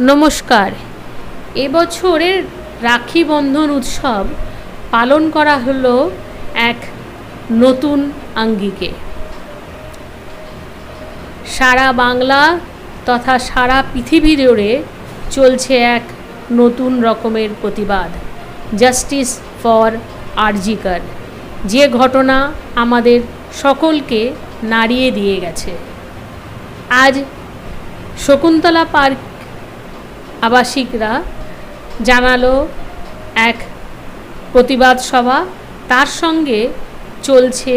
নমস্কার। এবছরের রাখি বন্ধন উৎসব পালন করা হলো এক নতুন আঙ্গিকে। সারা বাংলা তথা সারা পৃথিবী জুড়ে চলছে এক নতুন রকমের প্রতিবাদ জাস্টিস ফর আরজিকার যে ঘটনা আমাদের সকলকে নাড়িয়ে দিয়ে গেছে। আজ শকুন্তলা পার্ক আবাসিকরা জানালো এক প্রতিবাদ সভা। তার সঙ্গে চলছে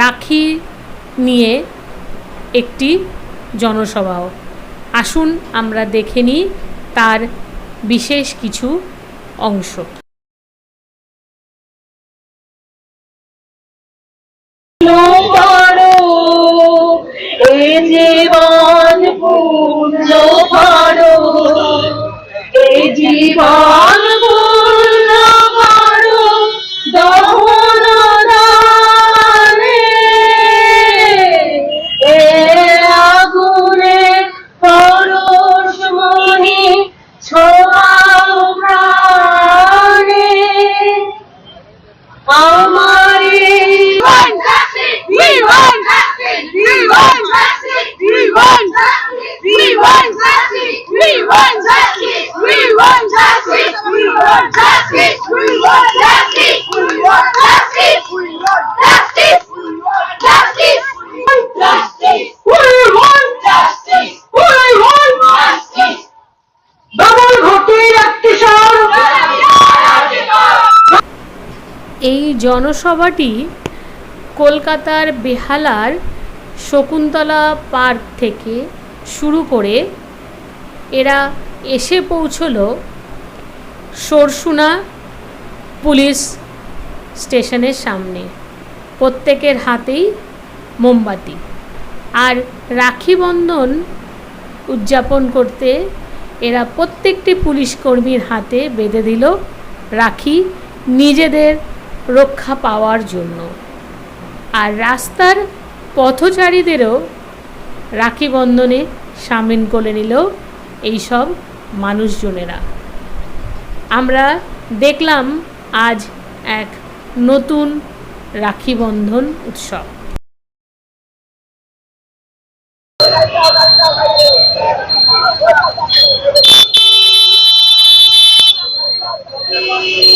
রাখি নিয়ে একটি জনসভাও। আসুন আমরা দেখে নিই তার বিশেষ কিছু অংশ। এই জনসভাটি কলকাতার বেহালার শকুন্তলা পার্ক থেকে শুরু করে এরা এসে পৌঁছলো সরসুনা পুলিশ স্টেশনের সামনে। প্রত্যেকের হাতেই মোমবাতি। আর রাখি বন্ধন উদযাপন করতে এরা প্রত্যেকটি পুলিশ কর্মীর হাতে বেঁধে দিল রাখি। নিজেদের রক্ষা পাওয়ার জন্য। আর রাস্তার পথচারীদেরও রাখি বন্ধনে সামিল করে নিল এইসব মানুষজনেরা। আমরা দেখলাম আজ এক নতুন রাখি বন্ধন উৎসব। Justice!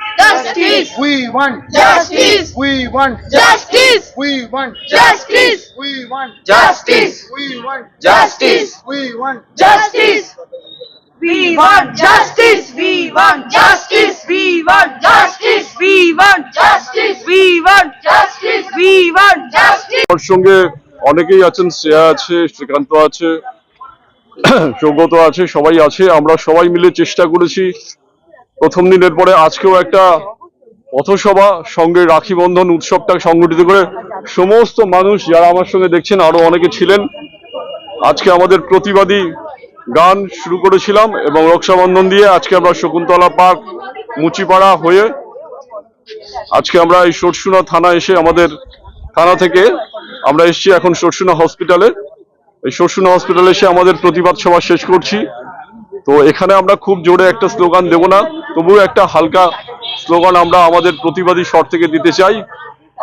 Justice! we want, Justice! we want, Justice! we want, Justice! we want, Justice! we want, Justice! we want, Justice! We want justice! We want justice! We want justice! We want justice! We want justice! We want justice! আমার সঙ্গে অনেকেই আছেন শ্রেয়া আছে শ্রীকান্ত আছে সৌগত আছে সবাই আছে আমরা সবাই মিলে চেষ্টা করেছি প্রথম দিনের পরে আজকেও একটা পথসভা সঙ্গে রাখি বন্ধন উৎসবটা সংগঠিত করে সমস্ত মানুষ যারা আমার সঙ্গে দেখছেন, আরও অনেকে ছিলেন। আজকে আমাদের প্রতিবাদী গান শুরু করেছিলাম এবং রক্ষাবন্ধন দিয়ে আজকে আমরা শকুন্তলা পার্ক, মুচিপাড়া হয়ে আজকে আমরা এই সরসুনা থানা এসে আমাদের থানা থেকে আমরা এসেছি এখন সরসুনা হসপিটালে। এই সরসুনা হসপিটালে এসে আমাদের প্রতিবাদ সভা শেষ করছি। তো এখানে আমরা খুব জোরে একটা স্লোগান দেব না। তবুও একটা হালকা স্লোগান আমরা আমাদের প্রতিবাদী স্বর থেকে দিতে চাই।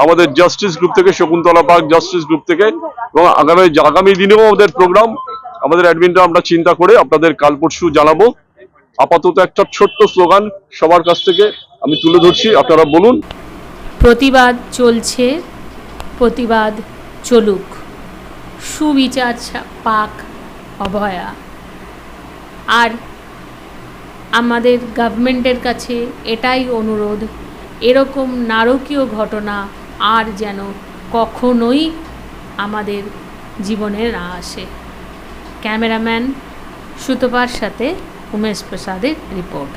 আমাদের জাস্টিস গ্রুপ থেকে, শকুন্তলা পার্ক জাস্টিস গ্রুপ থেকে এবং আগামী আগামী দিনেও আমাদের প্রোগ্রাম আমাদের অ্যাডমিনটা আমরা চিন্তা করে আপনাদের কাল পরশু জানাব। আপাতত একটা ছোট্ট স্লোগান সবার কাছ থেকে আমি তুলে ধরছি, আপনারা বলুন। প্রতিবাদ চলছে, প্রতিবাদ চলুক। সুবিচার পাক অভয়া। আর আমাদের গভর্নমেন্টের কাছে এটাই অনুরোধ, এরকম নারকীয় ঘটনা আর যেন কখনোই আমাদের জীবনে না আসে। ক্যামেরাম্যান সুতপার সাথে উমেশ প্রসাদের রিপোর্ট।